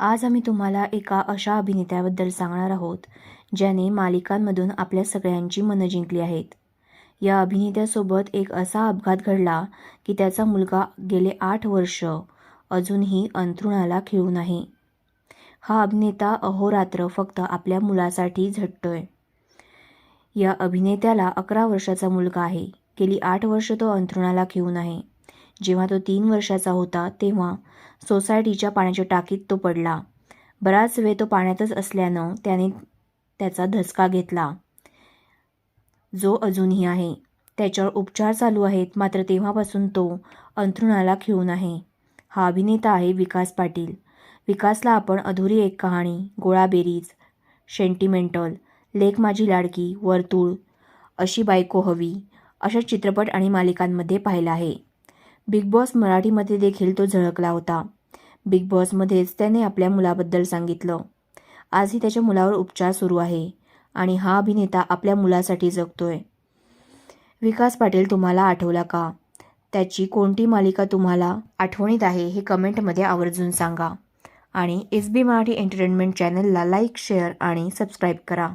आज आम्ही तुम्हाला एका अशा अभिनेत्याबद्दल सांगणार आहोत ज्याने मालिकांमधून आपल्या सगळ्यांची मनं जिंकली आहेत. या अभिनेत्यासोबत एक असा अपघात घडला की त्याचा मुलगा गेले आठ वर्ष अजूनही अंथरुणाला खिळून आहे हा अभिनेता अहोरात्र फक्त आपल्या मुलासाठी झटतोय. या अभिनेत्याला अकरा वर्षाचा मुलगा आहे. गेली आठ वर्ष तो अंथरुणाला खिळून आहे जेव्हा तो तीन वर्षाचा होता तेव्हा सोसायटीच्या पाण्याच्या टाकीत तो पडला. बराच वेळ तो पाण्यातच असल्यानं त्याने त्याचा धसका घेतला. जो अजूनही आहे. त्याच्यावर उपचार चालू आहेत मात्र तेव्हापासून तो अंथरुणाला खिळून आहे. हा अभिनेता आहे विकास पाटील. विकासला आपण अधुरी एक कहाणी गोळाबेरीज सेंटिमेंटल लेख माझी लाडकी वर्तुळ अशी बायको हवी अशा चित्रपट आणि मालिकांमध्ये पाहिला आहे. बिग बॉस मराठीमध्ये देखील तो झळकला होता. बिग बॉसमध्येच त्याने आपल्या मुलाबद्दल सांगितलं. आजही त्याच्या मुलावर उपचार सुरू आहे आणि हा अभिनेता आपल्या मुलासाठी जगतोय. विकास पाटील तुम्हाला आठवला का? त्याची कोणती मालिका तुम्हाला आठवणीत आहे हे कमेंटमध्ये आवर्जून सांगा. आणि एस बी मराठी एंटरटेनमेंट चॅनलला लाईक शेअर आणि सबस्क्राईब करा.